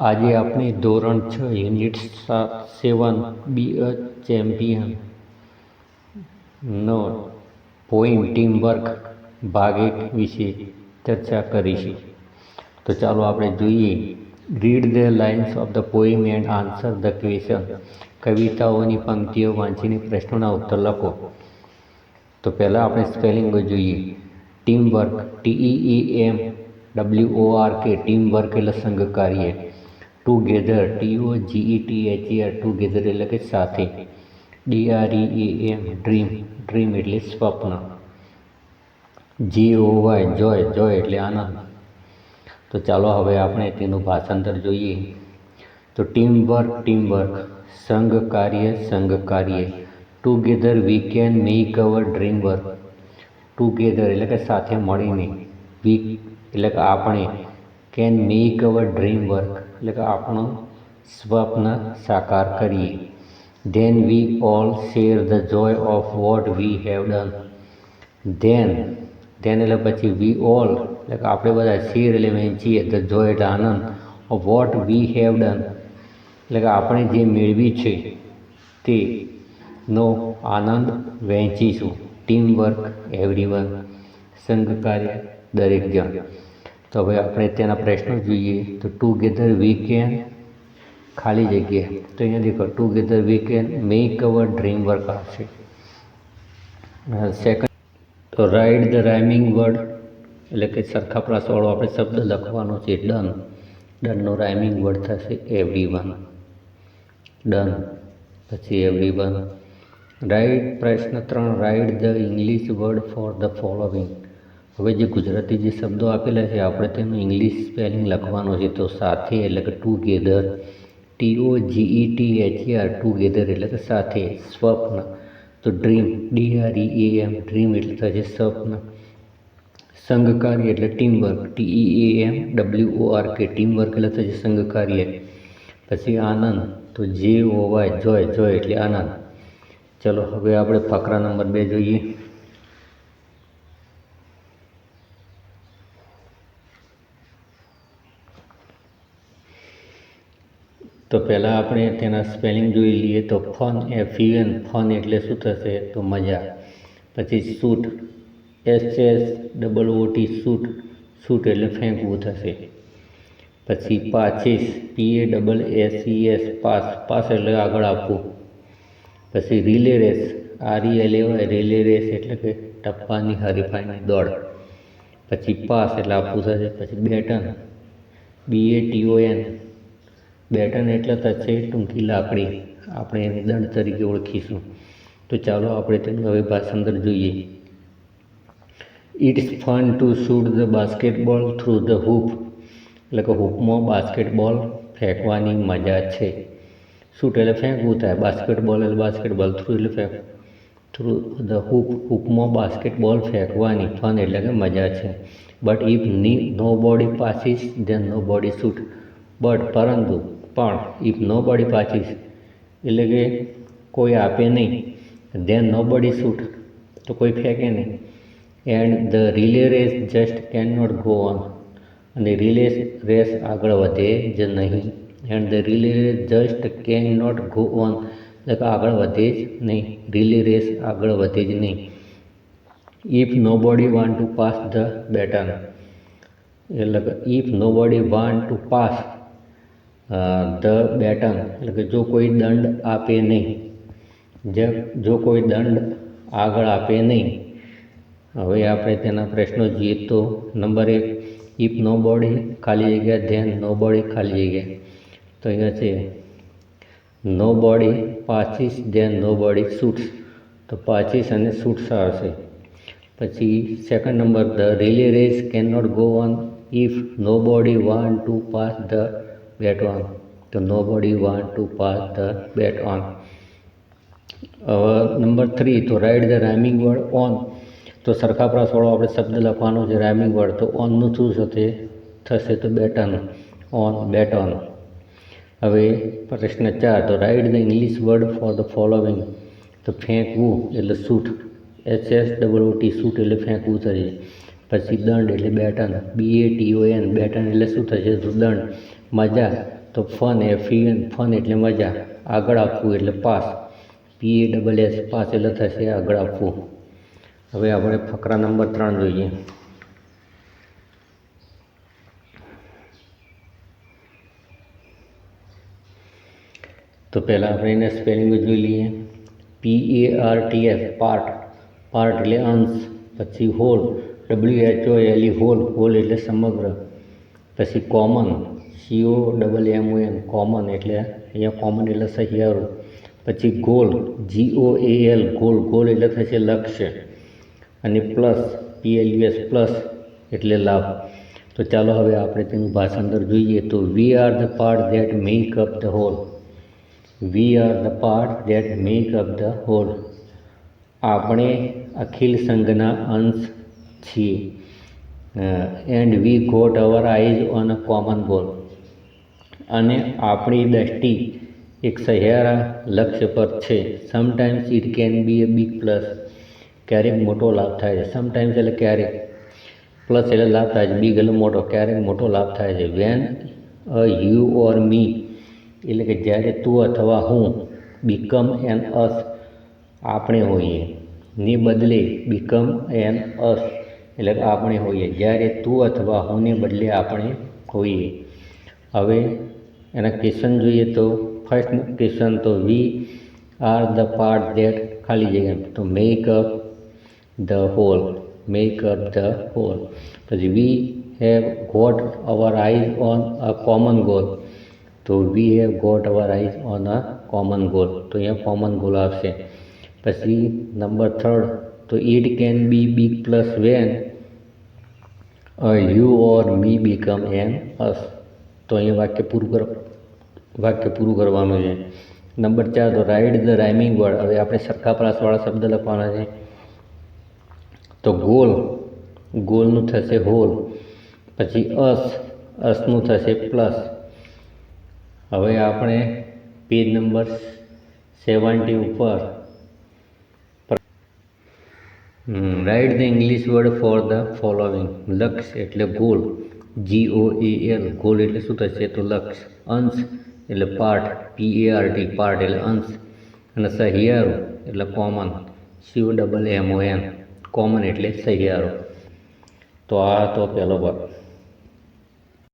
આજે આપણે ધોરણ છ unit seven B a champion. No point team work ભાગ એક વિશે ચર્ચા કરીશું. તો ચાલો આપણે જોઈએ. Read the lines of the poem and answer the question કવિતાઓની પંક્તિઓ વાંચીને પ્રશ્નોના ઉત્તર લખો. તો પહેલાં આપણે સ્પેલિંગો જોઈએ. Team work T E M W O R K team work એટલે સંઘ કાર્ય together T O G E T H R together એટલે કે સાથે. D R E A M dream dream એટલે સ્વપ્ન. જી ઓ વાય જોય જોય એટલે આનંદ. તો ચાલો હવે આપણે તેનું ભાષાંતર જોઈએ. તો ટીમ વર્ક ટીમ વર્ક સંઘ કાર્ય સંઘ કાર્ય. Together we can make our dream work together એટલે કે સાથે મળીને. વી એટલે કે આપણે can make our dream work એટલે કે આપણું સ્વપ્ન સાકાર કરીએ. Then we all share the joy of what we have done then then એટલે પછી વી ઓલ એટલે કે આપણે બધા શેર એટલે વહેંચીએ ધ જોય એટલે આનંદ of what we have done એટલે કે આપણે જે મેળવી છે તે નો આનંદ વહેંચીશું. ટીમ વર્ક એવરી વર્ક સંઘ કાર્ય, દરેક જણ. તો હવે આપણે તેના પ્રશ્નો જોઈએ. તો ટુગેધર વી કેન ખાલી જગ્યા તો અહીંયા દેખો together we can make our dream work આવશે સેકન્ડ તો રાઇડ ધ રાઇમિંગ વર્ડ એટલે કે સરખા પ્રાસવાળો આપણે શબ્દ લખવાનો છે ડન ડનનો રાઇમિંગ વર્ડ થશે એવરી વન ડન પછી એવરી વન રાઇટ પ્રશ્ન ત્રણ write the English word for the following હવે જે ગુજરાતી જે શબ્દો આપેલા છે, આપણે તેનું ઇંગ્લિશ સ્પેલિંગ લખવાનો છે, તો સાથે એટલે કે together T O G E T H R together એટલે કે સાથે, સ્વપ્ન. તો dream D R E M dream એટલે થશે સ્વપ્ન. સંઘકાર્ય એટલે team work T E A M W O R K team work એટલે થશે સંઘકાર્ય પછી આનંદ, તો જે ઓવાય જોય જોય એટલે આનંદ. ચલો, હવે આપણે ફકરા નંબર બે જોઈએ. તો પહેલાં આપણે તેના સ્પેલિંગ જોઈ લઈએ તો ફન એફ એન ફન એટલે શું થશે? તો મજા. પછી shoot S S double O, T shoot shoot એટલે ફેંકવું થશે. પછી પાચીસ P, A double S, E, S, pass. Pass એટલે આગળ આપવું. પછી relay race. R, E, L, A, Y, relay race એટલે કે ટપ્પાની હરીફાઈની દોડ. પછી પાસ એટલે આપવું થશે. પછી baton. B, A, T, O, N. Baton એટલે થશે ટૂંકી લાકડી આપણે. એને દંડ તરીકે ઓળખીશું. તો ચાલો આપણે તેનું હવે ભાષાંતર જોઈએ. It's fun to shoot the basketball through the hoop એટલે કે હૂપમાં બાસ્કેટબોલ ફેંકવાની મજા છે. શૂટ એટલે ફેંકવું થાય. બાસ્કેટબોલ એટલે બાસ્કેટબોલ થ્રુ એટલે ફેંક થ્રુ ધ હૂપ હૂપમાં બાસ્કેટબોલ ફેંકવાની ફન એટલે કે મજા છે. But ઇફની nobody passes then nobody shoot but પરંતુ પણ ઇફ નો બોડી પાસીસ એટલે કે કોઈ આપે નહીં ધેન નો બોડી શૂટ તો કોઈ ફેંકે નહીં. And the relay race just can not go on અને રિલે રેસ આગળ વધે જ નહીં. And the relay race just can not go on એટલે કે આગળ વધે જ નહીં. રિલે રેસ આગળ વધે જ નહીં. If nobody want to pass the baton એટલે કે if nobody want to pass the baton, એટલે કે જો કોઈ દંડ આપે નહીં, જે, જો કોઈ દંડ આગળ આપે નહીં. હવે આપણે તેના પ્રશ્નો જોઈએ તો નંબર એક ઇફ નો બોડી ખાલી જગ્યા ધ્યાન નો બોડી ખાલી જગ્યા. તો અહીંયા છે નો બોડી પાચીસ ધ્યાન નો બોડી શૂટ્સ તો પાચીસ અને શૂટ્સ આવશે. પછી second number the relay race can not go on if nobody want to pass the baton તો nobody to pass the baton હવે નંબર થ્રી તો write the rhyming word on તો સરખા પ્રાસવાળો આપણે શબ્દ લખવાનો છે રાઇમિંગ વર્ડ તો ઓનનું શું થશે થશે તો બેટન ઓન બેટ ઓન હવે પ્રશ્ન ચાર, તો write the English word for the following તો ફેંકવું એટલે shoot H S double O T shoot એટલે ફેંકવું થશે. પછી દંડ એટલે baton B A T O N baton એટલે શું થશે? તો દંડ. મજા. તો ફન એ ફી ફન એટલે મજા. આગળ આપવું એટલે pass. P A double S pass એટલે થશે આગળ આપવું. હવે આપણે ફકરા નંબર ત્રણ જોઈએ. તો પહેલાં આપણે એને સ્પેલિંગ જોઈ લઈએ. P A R T S part part એટલે અંશ. પછી whole W H O L E whole whole એટલે સમગ્ર. પછી common C O double M O M common એટલે અહીંયા કોમન એટલે સહિયારું. પછી goal G O A L goal goal એટલે થશે લક્ષ્ય. અને plus P L U S plus એટલે લાભ. તો ચાલો હવે આપણે તેનું ભાષાંતર જોઈએ. તો we are the part that make up the whole we are the part that make up the whole આપણે અખિલ સંઘના અંશ છીએ. And we got our eyes on a common goal અને આપણી દ્રષ્ટિ એક સહિયારા લક્ષ્ય પર છે. Sometimes it can be a big plus ક્યારેક મોટો લાભ થાય છે. સમટાઈમ્સ એટલે ક્યારેક. પ્લસ એટલે લાભ થાય છે. બિગ એટલે મોટો. ક્યારેક મોટો લાભ થાય છે. વેન અ યુ ઓર મી એટલે કે જ્યારે તું અથવા હું બીકમ એન અસ આપણે હોઈએ. ને બદલે બીકમ એન અસ એટલે કે આપણે હોઈએ. જ્યારે તું અથવા હુંને બદલે આપણે હોઈએ. હવે એના ક્વેશ્ચન જોઈએ તો ફર્સ્ટ ક્વેશ્ચન તો we are the part that ખાલી જગ્યા તો make up the whole make up the whole પછી we have got our eyes on a common goal તો we have got our eyes on a common goal તો અહીંયા common goal આવશે. પછી number third તો it can be big plus when you or me become an us તો અહીંયા વાક્ય પૂરું કર. વાક્ય પૂરું કરવાનું છે. નંબર ચાર તો રાઇટ ધ રાઇમિંગ વર્ડ હવે આપણે સરખા પ્રાસવાળા શબ્દ લખવાના છે. તો ગોલ. ગોલનું થશે હોલ. પછી અસ. અસનું થશે પ્લસ. હવે આપણે પેજ નંબર સેવન્ટી ઉપર. Write the English word for the following લક્ષ એટલે goal. G O L goal એટલે શું થશે? તો લક્ષ, અંશ એટલે part P A R T part એટલે અંશ. અને સહિયારો એટલે common C O double M O N common એટલે સહિયારો. તો આ તો પહેલો ભાગ.